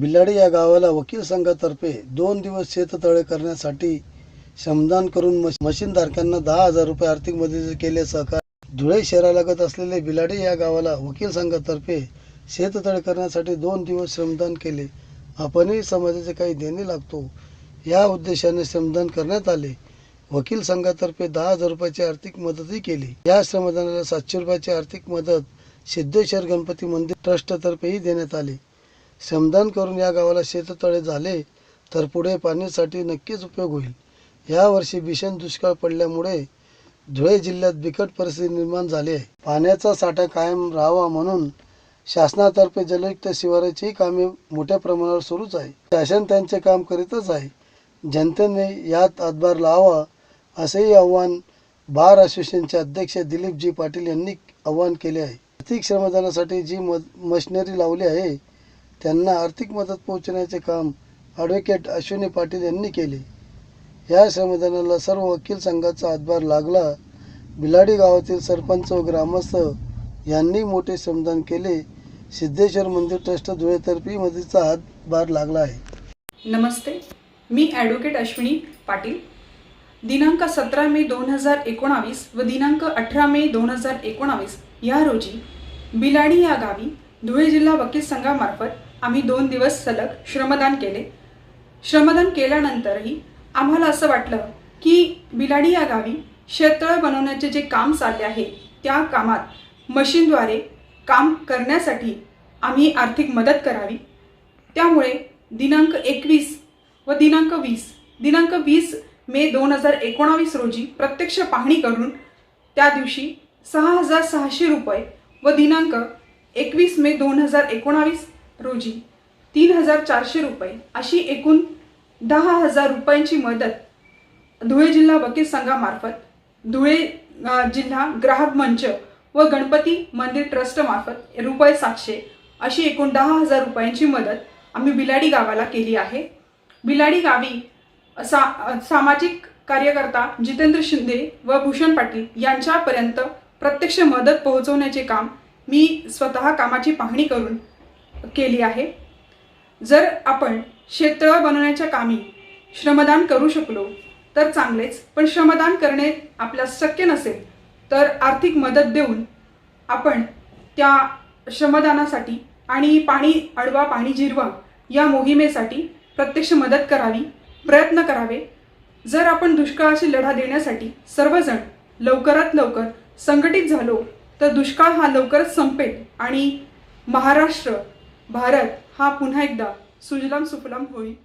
बिलाडी या गावाला वकील संघातर्फे दोन दिवस शेततळे करण्यासाठी श्रमदान करून मश- मशीनधारकांना दहा हजार रुपये आर्थिक मदत केले सहकार. धुळे शहरालगत असलेले बिलाडी या गावाला वकील संघातर्फे शेततळे करण्यासाठी दोन दिवस श्रमदान केले. आपणही समाजाचे काही देणे लागतो. या उद्देशाने श्रमदान करण्यात आले. वकील संघातर्फे दहा हजार रुपयाची आर्थिक मदतही केली. या श्रमदानाला सातशे रुपयाची आर्थिक मदत सिद्धेश्वर गणपती मंदिर ट्रस्टतर्फेही देण्यात आली. श्रमदान करून या गावाला शेततळे झाले तर पुढे पाण्यासाठी नक्कीच उपयोग होईल. यावर्षी भीषण दुष्काळ पडल्यामुळे धुळे जिल्ह्यात बिकट परिस्थिती निर्माण झाली आहे. पाण्याचा साठा कायम राहावा म्हणून शासनातर्फे जलयुक्त शिवाराचीही कामे मोठ्या प्रमाणावर सुरूच आहे. शासन त्यांचे काम करीतच आहे. जनतेने यात हातभार लावा असेही आव्हान बार असोसिएशनचे अध्यक्ष दिलीपजी पाटील यांनी आव्हान केले आहे. आर्थिक श्रमदानासाठी जी मद मशिनरी लावली आहे त्यांना आर्थिक मदत पोहोचण्याचे काम ॲडव्होकेट अश्विनी पाटील यांनी केले. या श्रमदानाला सर्व वकील संघाचा हातभार लागला. बिलाडी गावातील सरपंच व ग्रामस्थ यांनी मोठे श्रमदान केले. सिद्धेश्वर मंदिर ट्रस्ट धुळेतर्फे मदतीचा हातभार लागला आहे. नमस्ते. मी ॲडव्होकेट अश्विनी पाटील. दिनांक सतरा मे दोन हजार एकोणावीस व दिनांक अठरा मे दोन हजार एकोणावीस या रोजी बिलाडी या गावी धुळे जिल्हा वकील संघामार्फत आम्ही दोन दिवस सलग श्रमदान केले. श्रमदान केल्यानंतरही आम्हाला असं वाटलं की बिलाडी या गावी शेततळं बनवण्याचे जे काम चालले आहे त्या कामात मशीनद्वारे काम करण्यासाठी आम्ही आर्थिक मदत करावी. त्यामुळे दिनांक एकवीस व दिनांक वीस दिनांक वीस मे दोन हजार एकोणावीस रोजी प्रत्यक्ष पाहणी करून त्या दिवशी सहा हजार सहाशे रुपये व दिनांक एकवीस मे दोन हजार एकोणावीस रोजी तीन हजार चारशे रुपये अशी एकूण दहा हजार रुपयांची मदत धुळे जिल्हा वकील संघामार्फत धुळे जिल्हा ग्राहक मंच व गणपती मंदिर ट्रस्टमार्फत रुपये सातशे अशी एकूण दहा हजार रुपयांची मदत आम्ही बिलाडी गावाला केली आहे. बिलाडी गावी सा सामाजिक कार्यकर्ता जितेंद्र शिंदे व भूषण पाटील यांच्यापर्यंत प्रत्यक्ष मदत पोहोचवण्याचे काम मी स्वतः कामाची पाहणी करून केली आहे. जर आपण शेततळं बनवण्याच्या कामी श्रमदान करू शकलो तर चांगलेच. पण श्रमदान करणे आपल्यास शक्य नसेल तर आर्थिक मदत देऊन आपण त्या श्रमदानासाठी आणि पाणी अडवा पाणी जिरवा या मोहिमेसाठी प्रत्यक्ष मदत करावी प्रयत्न करावे. जर आपण दुष्काळाशी लढा देण्यासाठी सर्वजण लवकरात लवकर संघटित झालो तर दुष्काळ हा लवकरच संपेल आणि महाराष्ट्र भारत हा पुन्हा एकदा सुजलाम सुफलाम होईल.